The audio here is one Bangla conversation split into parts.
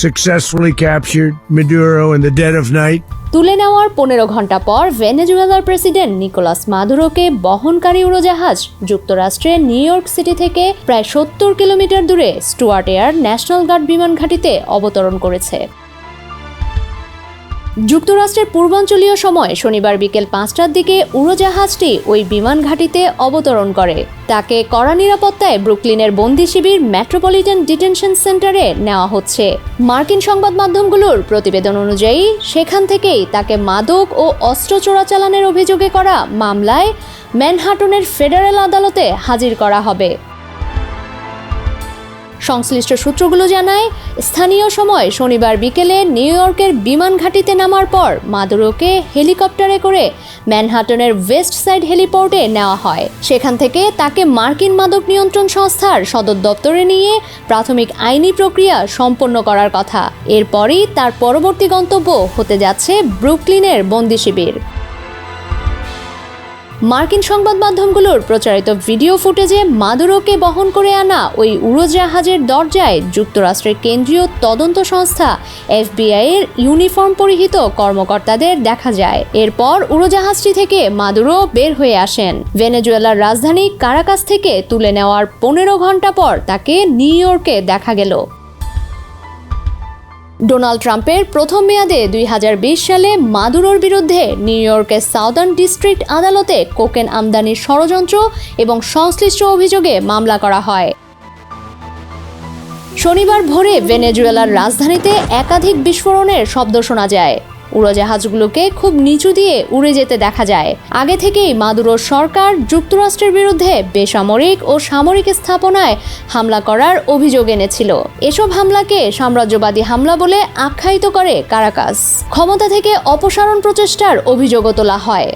successfully captured Maduro in the dead of night. তুলে নেওয়ার পনেরো ঘণ্টা পর ভেনেজুয়েলার প্রেসিডেন্ট নিকোলাস মাদুরোকে বহনকারী উড়োজাহাজ যুক্তরাষ্ট্রের নিউ ইয়র্ক সিটি থেকে প্রায় সত্তর কিলোমিটার দূরে স্টুয়ার্ট এয়ার ন্যাশনাল গার্ড বিমান ঘাঁটিতে অবতরণ করেছে যুক্তরাষ্ট্রের পূর্বাঞ্চলীয় সময় শনিবার বিকেল পাঁচটার দিকে উড়োজাহাজটি ওই বিমান ঘাঁটিতে অবতরণ করে। তাকে কড়া নিরাপত্তায় ব্রুকলিনের বন্দি শিবির মেট্রোপলিটন ডিটেনশন সেন্টারে নেওয়া হচ্ছে। মার্কিন সংবাদ মাধ্যমগুলোর প্রতিবেদন অনুযায়ী, সেখান থেকেই তাকে মাদক ও অস্ত্র চোরাচালানের অভিযোগে করা মামলায় ম্যানহাটনের ফেডারেল আদালতে হাজির করা হবে। সংশ্লিষ্ট সূত্রগুলো জানায়, স্থানীয় সময় শনিবার বিকেলে নিউ ইয়র্কের বিমান ঘাঁটিতে নামার পর মাদুরোকে হেলিকপ্টারে করে ম্যানহাটনের ওয়েস্ট সাইড হেলিপোর্টে নেওয়া হয়। সেখান থেকে তাকে মার্কিন মাদক নিয়ন্ত্রণ সংস্থার সদর দপ্তরে নিয়ে প্রাথমিক আইনি প্রক্রিয়া সম্পন্ন করার কথা। এরপরই তার পরবর্তী গন্তব্য হতে যাচ্ছে ব্রুকলিনের বন্দি শিবির। মার্কিন সংবাদ মাধ্যমগুলোর প্রচারিত ভিডিও ফুটেজে মাদুরোকে বহন করে আনা ওই উড়োজাহাজের দরজায় যুক্তরাষ্ট্রের কেন্দ্রীয় তদন্ত সংস্থা এফবিআই এর ইউনিফর্ম পরিহিত কর্মকর্তাদের দেখা যায়। এরপর উড়োজাহাজটি থেকে মাদুরো বের হয়ে আসেন। ভেনেজুয়েলার রাজধানী কারাকাস থেকে তুলে নেওয়ার পনেরো ঘণ্টা পর তাকে নিউ ইয়র্কে দেখা গেল। ডোনাল্ড ট্রাম্পের প্রথম মেয়াদে দুই হাজার বিশ সালে মাদুরোর বিরুদ্ধে নিউ ইয়র্কের সাউদার্ন ডিস্ট্রিক্ট আদালতে কোকেন আমদানির ষড়যন্ত্র এবং সংশ্লিষ্ট অভিযোগে মামলা করা হয়। শনিবার ভোরে ভেনেজুয়েলার রাজধানীতে একাধিক বিস্ফোরণের শব্দ শোনা যায়। উড়োজাহাজগুলোকে খুব নিচু দিয়ে উড়ে যেতে দেখা যায়। আগে থেকেই মাদুরো সরকার যুক্তরাষ্ট্রের বিরুদ্ধে বেসামরিক ও সামরিক স্থাপনায় হামলা করার অভিযোগ এনেছিল। এসব হামলাকে সাম্রাজ্যবাদী হামলা বলে আখ্যায়িত করে কারাকাস। ক্ষমতা থেকে অপসারণ প্রচেষ্টার অভিযোগও তোলা হয়।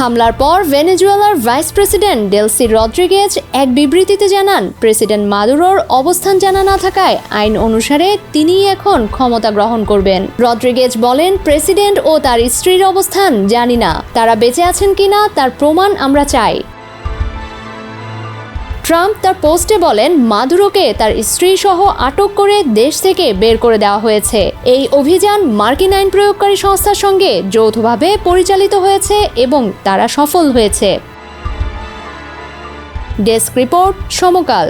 হামলার পর ভেনেজুয়েলার ভাইস প্রেসিডেন্ট ডেলসি রদ্রিগেজ এক বিবৃতিতে জানান, প্রেসিডেন্ট মাদুরোর অবস্থান জানা না থাকায় আইন অনুসারে তিনি এখন ক্ষমতা গ্রহণ করবেন। রদ্রিগেজ বলেন, প্রেসিডেন্ট ও তার স্ত্রীর অবস্থান জানি না, তারা বেঁচে আছেন কিনা তার প্রমাণ আমরা চাই। ট্রাম্প তার পোস্টে বলেন, মাদুরোকে তার স্ত্রী সহ আটক করে দেশ থেকে বের করে দেওয়া হয়েছে। এই অভিযান মার্কিন আইন প্রয়োগকারী সংস্থার সঙ্গে যৌথভাবে পরিচালিত হয়েছে এবং তারা সফল হয়েছে। Desk report Samakal.